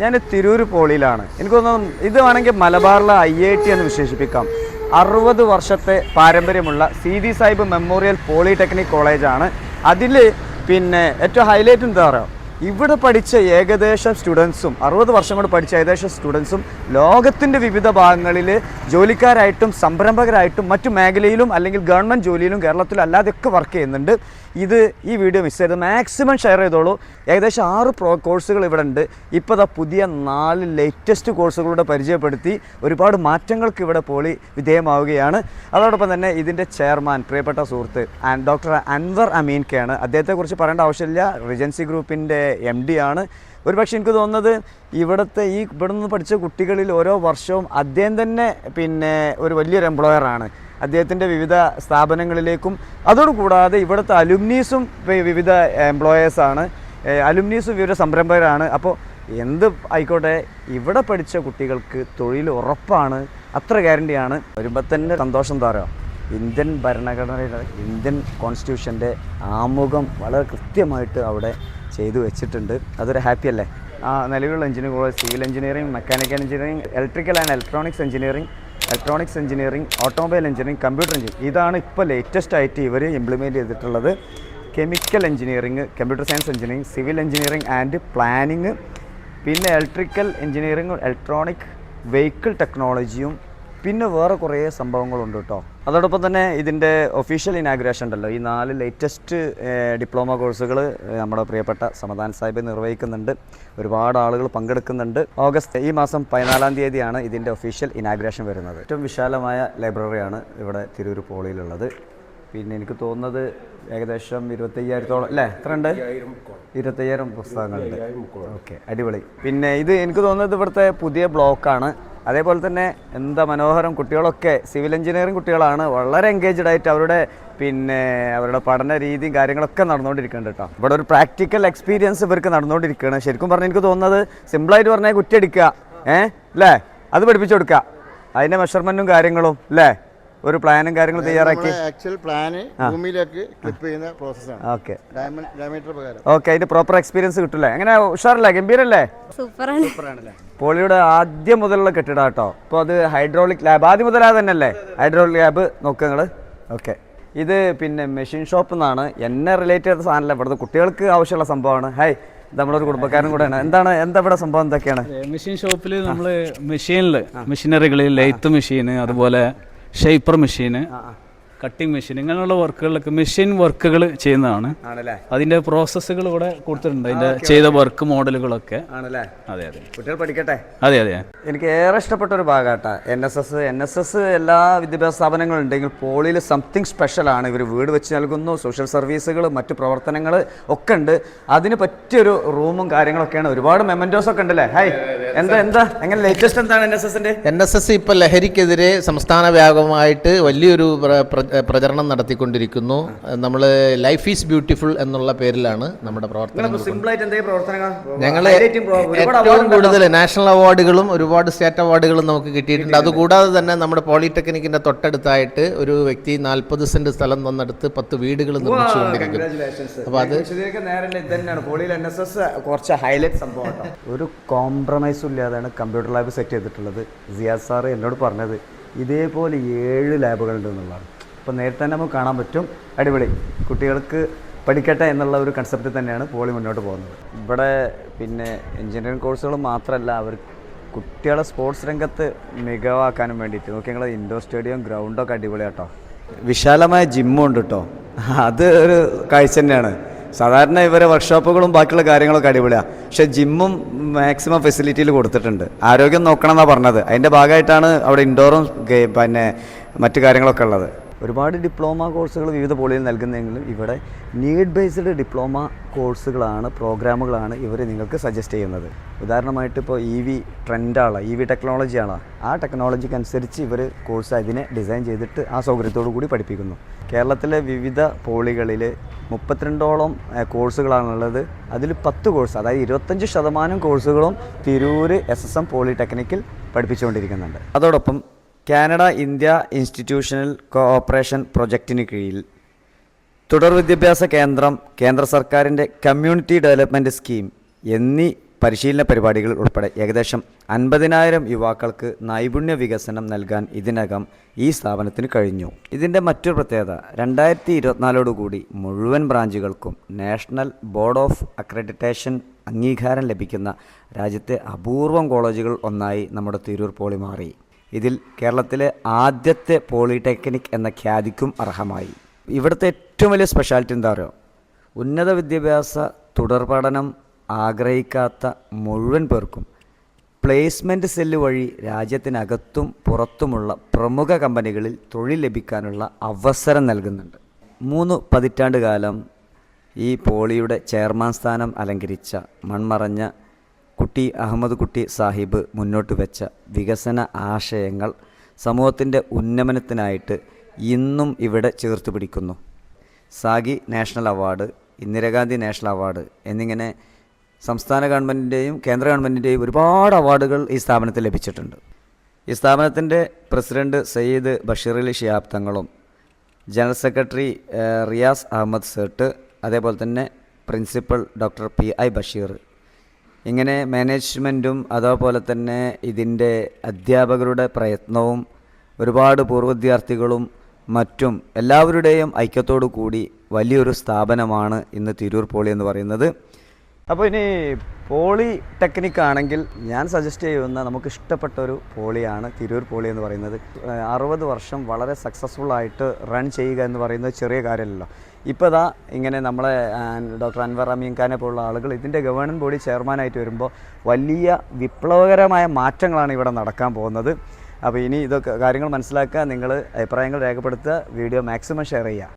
ഞാൻ തിരൂർ പോളിയിലാണ്. എനിക്ക് തോന്നുന്നു ഇത് വേണമെങ്കിൽ മലബാറിലെ ഐ ഐ ടി എന്ന് വിശേഷിപ്പിക്കാം. അറുപത് വർഷത്തെ പാരമ്പര്യമുള്ള C D Sahib memorial polytechnic കോളേജാണ്. അതിൽ പിന്നെ ഏറ്റവും ഹൈലൈറ്റ് എന്താ പറയുക ഇവിടെ പഠിച്ച ഏകദേശം സ്റ്റുഡൻസും അറുപത് വർഷം കൊണ്ട് പഠിച്ച ഏകദേശം സ്റ്റുഡൻസും ലോകത്തിന്റെ വിവിധ ഭാഗങ്ങളിൽ ജോലിക്കാരായിട്ടും സംരംഭകരായിട്ടും മറ്റു മേഖലയിലും അല്ലെങ്കിൽ ഗവൺമെന്റ് ജോലിയിലും കേരളത്തിലും അല്ലാതെയൊക്കെ വർക്ക് ചെയ്യുന്നുണ്ട്. ഇത് ഈ വീഡിയോ മിസ് ചെയ്ത് മാക്സിമം ഷെയർ ചെയ്തോളൂ. ഏകദേശം ആറ് പ്രോ കോഴ്സുകൾ ഇവിടെ ഉണ്ട് ഇപ്പോൾ ഇതാ പുതിയ നാല് ലേറ്റസ്റ്റ് കോഴ്സുകളുടെ പരിചയപ്പെടുത്തി ഒരുപാട് മാറ്റങ്ങൾക്ക് ഇവിടെ പോളി വിധേയമാവുകയാണ്. അതോടൊപ്പം തന്നെ ഇതിന്റെ ചെയർമാൻ പ്രിയപ്പെട്ട സുഹൃത്ത് ഡോക്ടർ അൻവർ അമീൻ കെ ആണ് അദ്ദേഹത്തെക്കുറിച്ച് പറയേണ്ട ആവശ്യമില്ല. റിജൻസി ഗ്രൂപ്പിന്റെ എം ഡി ആണ്. ഒരു പക്ഷേ എനിക്ക് തോന്നുന്നത് ഇവിടുത്തെ ഈ ഇവിടെ നിന്ന് പഠിച്ച കുട്ടികളിൽ ഓരോ വർഷവും അദ്ദേഹം തന്നെ പിന്നെ ഒരു വലിയൊരു എംപ്ലോയറാണ് അദ്ദേഹത്തിന്റെ വിവിധ സ്ഥാപനങ്ങളിലേക്കും അതോടുകൂടാതെ ഇവിടുത്തെ അലുമിനീസും വിവിധ എംപ്ലോയേഴ്സാണ്. അലുമിനീസും വിവിധ സംരംഭകരാണ്. അപ്പോൾ എന്ത് ആയിക്കോട്ടെ ഇവിടെ പഠിച്ച കുട്ടികൾക്ക് തൊഴിൽ ഉറപ്പാണ്. അത്ര ഗ്യാരണ്ടിയാണ്. വരുമ്പോൾ തന്നെ സന്തോഷം താരോ ഇന്ത്യൻ ഭരണഘടനയുടെ ഇന്ത്യൻ കോൺസ്റ്റിറ്റ്യൂഷന്റെ ആമുഖം വളരെ കൃത്യമായിട്ട് അവിടെ ചെയ്തു വെച്ചിട്ടുണ്ട്. അതൊരു ഹാപ്പി അല്ലേ? ആ നിലവിലുള്ള engineering college civil engineering mechanical engineering electrical and electronics engineering electronics engineering automobile engineering computer engineering ഇതാണ് ഇപ്പോൾ ലേറ്റസ്റ്റ് ആയിട്ട് ഇവർ ഇംപ്ലിമെന്റ് ചെയ്തിട്ടുള്ളത്. Chemical engineering computer science engineering civil engineering and planning പിന്നെ ഇലക്ട്രിക്കൽ എഞ്ചിനീയറിംഗ് ഇലക്ട്രോണിക് വെഹിക്കിൾ ടെക്നോളജിയും പിന്നെ വേറെ കുറേ സംഭവങ്ങളുണ്ട് കേട്ടോ. അതോടൊപ്പം തന്നെ ഇതിന്റെ ഒഫീഷ്യൽ ഇനാഗുറേഷൻ ഉണ്ടല്ലോ. ഈ നാല് ലേറ്റസ്റ്റ് ഡിപ്ലോമ കോഴ്സുകൾ നമ്മുടെ പ്രിയപ്പെട്ട സമദാൻ സാഹിബ് നിർവഹിക്കുന്നുണ്ട്. ഒരുപാട് ആളുകൾ പങ്കെടുക്കുന്നുണ്ട്. ഓഗസ്റ്റ് ഈ മാസം പതിനാലാം തീയതിയാണ് ഇതിന്റെ ഒഫീഷ്യൽ ഇനാഗുറേഷൻ വരുന്നത്. ഏറ്റവും വിശാലമായ ലൈബ്രറിയാണ് ഇവിടെ തിരൂർ പോളിയിലുള്ളത്. പിന്നെ എനിക്ക് തോന്നുന്നത് ഏകദേശം ഇരുപത്തയ്യായിരത്തോളം അല്ലേ? എത്ര ഉണ്ട്? ഇരുപത്തയ്യായിരം പുസ്തകങ്ങളുണ്ട്. ഓക്കെ അടിപൊളി. പിന്നെ ഇത് എനിക്ക് തോന്നുന്നത് ഇവിടുത്തെ പുതിയ ബ്ലോക്കാണ് അതേപോലെ തന്നെ എന്താ മനോഹരം കുട്ടികളൊക്കെ സിവിൽ എഞ്ചിനീയറിംഗ് കുട്ടികളാണ്. വളരെ എൻഗേജ്ഡ് ആയിട്ട് അവരുടെ പിന്നെ അവരുടെ പഠന രീതിയും കാര്യങ്ങളൊക്കെ നടന്നുകൊണ്ടിരിക്കുന്നുണ്ട് കേട്ടോ. ഇവിടെ ഒരു പ്രാക്ടിക്കൽ എക്സ്പീരിയൻസ് ഇവർക്ക് നടന്നുകൊണ്ടിരിക്കുകയാണ്. ശരിക്കും പറഞ്ഞാൽ എനിക്ക് തോന്നുന്നത് സിമ്പിളായിട്ട് പറഞ്ഞാൽ കുറ്റിയടിക്കുക. ഏ? അല്ലേ അത് പഠിപ്പിച്ചു കൊടുക്കുക. അതിന്റെ മെഷർമെന്റും കാര്യങ്ങളും അല്ലേ ഒരു പ്ലാനും കാര്യങ്ങളും തയ്യാറാക്കി? ആക്ച്വൽ പ്ലാന് ഭൂമിയിലേക്ക് ക്ലിപ്പ് ചെയ്യുന്ന പ്രോസസ്സാണ് ഓക്കെ. ഡയമീറ്റർ പ്രകാരം. ഓക്കെ അതിന്റെ പ്രോപ്പർ എക്സ്പീരിയൻസ് കിട്ടില്ല? എങ്ങനെ ഉഷാറല്ലേ? ഗംഭീരല്ലേ? സൂപ്പറാണ്. പോളിയുടെ ആദ്യം മുതലുള്ള കെട്ടിടം കേട്ടോ അപ്പൊ അത് ഹൈഡ്രോളിക് ലാബ് ആദ്യം മുതലാ തന്നെയല്ലേ? ഹൈഡ്രോളിക് ലാബ് നോക്കുക നിങ്ങൾ ഓക്കെ. ഇത് പിന്നെ മെഷീൻ ഷോപ്പ് എന്നാണ്. എന്നെ റിലേറ്റ് ചെയ്ത സാധനമല്ല. ഇവിടുത്തെ കുട്ടികൾക്ക് ആവശ്യമുള്ള സംഭവമാണ്. ഹൈ നമ്മളൊരു കുടുംബക്കാരൻ കൂടെയാണ്. എന്താണ് എന്താ ഇവിടെ സംഭവം? എന്തൊക്കെയാണ്? മെഷീൻ ഷോപ്പിൽ നമ്മൾ മെഷീനിൽ മെഷീനറികളിൽ ലൈത്ത് മെഷീൻ അതുപോലെ ഷേപ്പർ മെഷീന് കട്ടിംഗ് മെഷീൻ ഇങ്ങനെയുള്ള വർക്കുകളിലൊക്കെ മെഷീൻ വർക്കുകൾ ചെയ്യുന്നതാണ്. ആണല്ലേ? അതിന്റെ പ്രോസസ്സുകൾ ഇവിടെ കൊടുത്തിട്ടുണ്ട്. അതിന്റെ ചെയ്ത വർക്ക് മോഡലുകളൊക്കെ ആണല്ലേ? അതെ അതെ. കുട്ടികൾ പഠിക്കട്ടെ? അതെ അതെ. എനിക്ക് ഏറെ ഇഷ്ടപ്പെട്ട ഒരു ഭാഗമാട്ടാ N S S N S S എല്ലാ വിദ്യാഭ്യാസ സ്ഥാപനങ്ങളും ഉണ്ടെങ്കിൽ പോളിയിൽ സംതിങ് സ്പെഷ്യൽ ആണ്. ഇവർ വീട് വെച്ച് നൽകുന്നു സോഷ്യൽ സർവീസുകൾ മറ്റു പ്രവർത്തനങ്ങൾ ഒക്കെ ഉണ്ട്. അതിന് പറ്റിയൊരു റൂമും കാര്യങ്ങളൊക്കെയാണ്. ഒരുപാട് മെമന്റോസ് ഒക്കെ ഉണ്ടല്ലേ? ഹൈ എന്താ എന്താ? എങ്ങനെ ലേറ്റസ്റ്റ് എന്താണ് എൻ എസ് എസിന്റെ എൻ എസ് എസ് ഇപ്പോൾ ലഹരിക്കെതിരെ സംസ്ഥാന വ്യാപകമായിട്ട് വലിയൊരു പ്ര- പ്ര- പ്രചരണം നടത്തിക്കൊണ്ടിരിക്കുന്നു. നമ്മൾ ലൈഫ് ഈസ് ബ്യൂട്ടിഫുൾ എന്നുള്ള പേരിലാണ് നമ്മുടെ പ്രവർത്തനം ഞങ്ങൾ ഏറ്റവും കൂടുതൽ നാഷണൽ അവാർഡുകളും ഒരുപാട് സ്റ്റേറ്റ് അവാർഡുകളും നമുക്ക് കിട്ടിയിട്ടുണ്ട്. അതുകൂടാതെ തന്നെ നമ്മുടെ പോളിടെക്നിക്കിന്റെ തൊട്ടടുത്തായിട്ട് ഒരു വ്യക്തി നാൽപ്പത് സെന്റ് സ്ഥലം തന്നെടുത്ത് പത്ത് വീടുകൾ നിർമ്മിച്ചുകൊണ്ടിരിക്കുന്നു. അപ്പൊ അപ്പോൾ അത് കുറച്ച് ഹൈലൈറ്റ് സംഭവം ഒരു കോംപ്രമൈസും ഇല്ലാതെയാണ് കമ്പ്യൂട്ടർ ലാബ് സെറ്റ് ചെയ്തിട്ടുള്ളത്. സിയാസ് സാറ് എന്നോട് പറഞ്ഞത് ഇതേപോലെ ഏഴ് ലാബുകളുണ്ട് എന്നുള്ളതാണ്. അപ്പോൾ നേരത്തെ തന്നെ നമുക്ക് കാണാൻ പറ്റും. അടിപൊളി. കുട്ടികൾക്ക് പഠിക്കട്ടെ എന്നുള്ള ഒരു കൺസെപ്റ്റ് തന്നെയാണ് പോളി മുന്നോട്ട് പോകുന്നത്. ഇവിടെ പിന്നെ എഞ്ചിനീയറിംഗ് കോഴ്സുകൾ മാത്രമല്ല അവർ കുട്ടികളെ സ്പോർട്സ് രംഗത്ത് മികവാക്കാനും വേണ്ടിയിട്ട്. നോക്കി ഞങ്ങൾ ഇൻഡോർ സ്റ്റേഡിയം ഗ്രൗണ്ടൊക്കെ അടിപൊളിയാട്ടോ. വിശാലമായ ജിമ്മുണ്ട് കേട്ടോ അത് ഒരു കാഴ്ച തന്നെയാണ്. സാധാരണ ഇവരെ വർക്ക്ഷോപ്പുകളും ബാക്കിയുള്ള കാര്യങ്ങളൊക്കെ അടിപൊളിയാണ് പക്ഷേ ജിമ്മും മാക്സിമം ഫെസിലിറ്റിയിൽ കൊടുത്തിട്ടുണ്ട്. ആരോഗ്യം നോക്കണം എന്നാണ് പറഞ്ഞത്. അതിന്റെ ഭാഗമായിട്ടാണ് അവിടെ ഇൻഡോറും പിന്നെ മറ്റു കാര്യങ്ങളൊക്കെ ഉള്ളത്. ഒരുപാട് ഡിപ്ലോമ കോഴ്സുകൾ വിവിധ പോളിയിൽ നൽകുന്നതെങ്കിലും ഇവിടെ നീഡ് ബേസ്ഡ് ഡിപ്ലോമ കോഴ്സുകളാണ് പ്രോഗ്രാമുകളാണ് ഇവർ നിങ്ങൾക്ക് സജസ്റ്റ് ചെയ്യുന്നത്. ഉദാഹരണമായിട്ട് ഇപ്പോൾ ഇ വി ട്രെൻഡാണ് ഇ വി ടെക്നോളജിയാണ് ആ ടെക്നോളജിക്ക് അനുസരിച്ച് ഇവർ കോഴ്സ് അതിനെ ഡിസൈൻ ചെയ്തിട്ട് ആ സൗകര്യത്തോടു കൂടി പഠിപ്പിക്കുന്നു. കേരളത്തിലെ വിവിധ പോളികളിൽ മുപ്പത്തിരണ്ടോളം കോഴ്സുകളാണുള്ളത്. അതിൽ പത്ത് കോഴ്സ് അതായത് ഇരുപത്തഞ്ച് ശതമാനം കോഴ്സുകളും തിരൂർ എസ് എസ് എം പോളിടെക്നിക്കിൽ പഠിപ്പിച്ചുകൊണ്ടിരിക്കുന്നുണ്ട്. അതോടൊപ്പം കാനഡ ഇന്ത്യ ഇൻസ്റ്റിറ്റ്യൂഷണൽ കോഓപ്പറേഷൻ പ്രൊജക്റ്റിന് കീഴിൽ തുടർ വിദ്യാഭ്യാസ കേന്ദ്രം കേന്ദ്ര സർക്കാരിന്റെ കമ്മ്യൂണിറ്റി ഡെവലപ്മെന്റ് സ്കീം എന്നീ പരിശീലന പരിപാടികൾ ഉൾപ്പെടെ ഏകദേശം അൻപതിനായിരം യുവാക്കൾക്ക് നൈപുണ്യ വികസനം നൽകാൻ ഇതിനകം ഈ സ്ഥാപനത്തിന് കഴിഞ്ഞു. ഇതിന്റെ മറ്റൊരു പ്രത്യേകത രണ്ടായിരത്തി ഇരുപത്തിനാലോടുകൂടി മുഴുവൻ ബ്രാഞ്ചുകൾക്കും നാഷണൽ ബോർഡ് ഓഫ് അക്രഡിറ്റേഷൻ അംഗീകാരം ലഭിക്കുന്ന രാജ്യത്തെ അപൂർവം കോളേജുകൾ ഒന്നായി നമ്മുടെ തിരൂർ പോളി മാറി ഇതിൽ കേരളത്തിലെ ആദ്യത്തെ പോളിടെക്നിക് എന്ന ഖ്യാതിക്കും അർഹമായി. ഇവിടുത്തെ ഏറ്റവും വലിയ സ്പെഷ്യാലിറ്റി എന്താ പറയുക ഉന്നത വിദ്യാഭ്യാസ തുടർ പഠനം ആഗ്രഹിക്കാത്ത മുഴുവൻ പേർക്കും പ്ലേസ്മെന്റ് സെല്ല് വഴി രാജ്യത്തിനകത്തും പുറത്തുമുള്ള പ്രമുഖ കമ്പനികളിൽ തൊഴിൽ ലഭിക്കാനുള്ള അവസരം നൽകുന്നുണ്ട്. മൂന്ന് പതിറ്റാണ്ട് കാലം ഈ പോളിയുടെ ചെയർമാൻ സ്ഥാനം അലങ്കരിച്ച മൺമറഞ്ഞ കുട്ടി അഹമ്മദ് കുട്ടി സാഹിബ് മുന്നോട്ട് വെച്ച വികസന ആശയങ്ങൾ സമൂഹത്തിന്റെ ഉന്നമനത്തിനായിട്ട് ഇന്നും ഇവിടെ ചേർത്ത് പിടിക്കുന്നു. SAGY national award Indira Gandhi national award എന്നിങ്ങനെ സംസ്ഥാന ഗവൺമെന്റിന്റെയും കേന്ദ്ര ഗവൺമെന്റിന്റെയും ഒരുപാട് അവാർഡുകൾ ഈ സ്ഥാപനത്തിൽ ലഭിച്ചിട്ടുണ്ട്. ഈ സ്ഥാപനത്തിന്റെ പ്രസിഡന്റ് സയ്യിദ് ബഷീർ ഷിയാബ് തങ്ങളും ജനറൽ സെക്രട്ടറി റിയാസ് അഹമ്മദ് സേട്ട് അതേപോലെ തന്നെ principal doctor P I Basheer ഇങ്ങനെ മാനേജ്മെന്റും അതേപോലെ തന്നെ ഇതിന്റെ അധ്യാപകരുടെ പ്രയത്നവും ഒരുപാട് പൂർവ വിദ്യാർത്ഥികളും മറ്റും എല്ലാവരുടെയും ഐക്യത്തോടു കൂടി വലിയൊരു സ്ഥാപനമാണ് ഇന്ന് തിരൂർ പോളി എന്ന് പറയുന്നത്. അപ്പോൾ ഇനി പോളി ടെക്നിക് ആണെങ്കിൽ ഞാൻ സജസ്റ്റ് ചെയ്യുന്ന നമുക്ക് ഇഷ്ടപ്പെട്ട ഒരു പോളിയാണ് തിരൂർ പോളി എന്ന് പറയുന്നത്. അറുപത് വർഷം വളരെ സക്സസ്ഫുൾ ആയിട്ട് റൺ ചെയ്യുക എന്ന് പറയുന്നത് ചെറിയ കാര്യമല്ലല്ലോ. ഇപ്പോൾ ഇതാ ഇങ്ങനെ നമ്മളെ ഡോക്ടർ അൻവർ അമീൻ ഖാനെ പോലുള്ള ആളുകൾ ഇതിന്റെ ഗവേണിംഗ് ബോഡി ചെയർമാനായിട്ട് വരുമ്പോൾ വലിയ വിപ്ലവകരമായ മാറ്റങ്ങളാണ് ഇവിടെ നടക്കാൻ പോകുന്നത്. അപ്പോൾ ഇനി ഇതൊക്കെ കാര്യങ്ങൾ മനസ്സിലാക്കുക നിങ്ങൾ അഭിപ്രായങ്ങൾ രേഖപ്പെടുത്തുക വീഡിയോ മാക്സിമം ഷെയർ ചെയ്യുക.